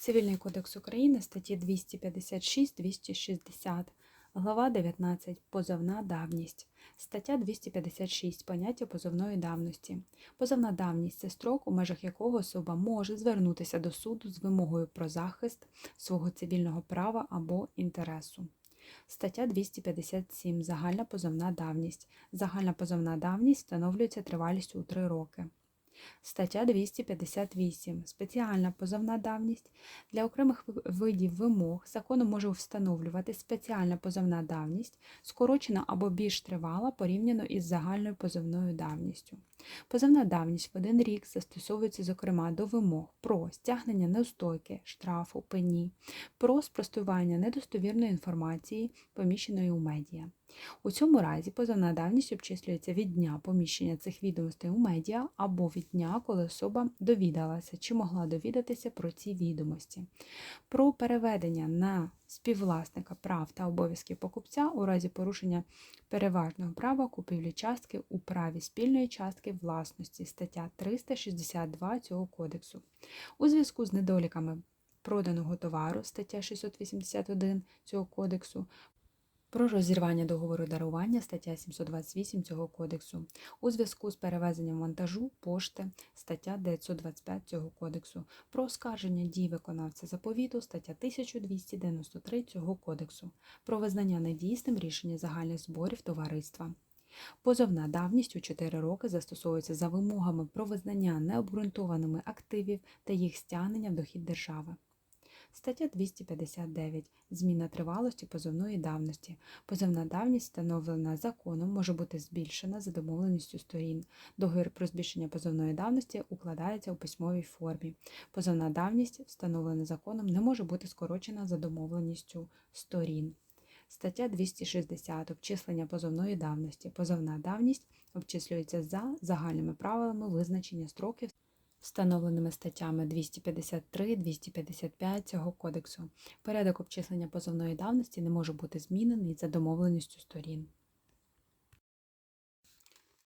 Цивільний кодекс України, статті 256-260, глава 19. Позовна давність. Стаття 256. Поняття позовної давності. Позовна давність це строк, у межах якого особа може звернутися до суду з вимогою про захист свого цивільного права або інтересу. Стаття 257. Загальна позовна давність. Загальна позовна давність встановлюється тривалістю у 3 роки. Стаття 258. Спеціальна позовна давність. Для окремих видів вимог законом може встановлювати спеціальна позовна давність, скорочена або більш тривала порівняно із загальною позовною давністю. Позовна давність в один рік застосовується, зокрема, до вимог про стягнення неустойки, штрафу, пені, про спростування недостовірної інформації, поміщеної у медіа. У цьому разі позовна давність обчислюється від дня поміщення цих відомостей у медіа або від дня, коли особа довідалася чи могла довідатися про ці відомості. Про переведення на співвласника прав та обов'язків покупця у разі порушення переважного права купівлі частки у праві спільної частки власності стаття 362 цього кодексу. У зв'язку з недоліками проданого товару стаття 681 цього кодексу про розірвання договору дарування стаття 728 цього кодексу у зв'язку з перевезенням вантажу пошти стаття 925 цього кодексу про оскарження дій виконавця заповіту стаття 1293 цього кодексу про визнання недійсним рішення загальних зборів товариства. Позовна давність у 4 роки застосовується за вимогами про визнання необґрунтованими активів та їх стягнення в дохід держави. Стаття 259. Зміна тривалості позовної давності. Позовна давність, встановлена законом, може бути збільшена за домовленістю сторін. Договір про збільшення позовної давності укладається у письмовій формі. Позовна давність, встановлена законом, не може бути скорочена за домовленістю сторін. Стаття 260. Обчислення позовної давності. Позовна давність обчислюється за загальними правилами визначення строків встановленими статтями 253-255 цього кодексу. Порядок обчислення позовної давності не може бути змінений за домовленістю сторін.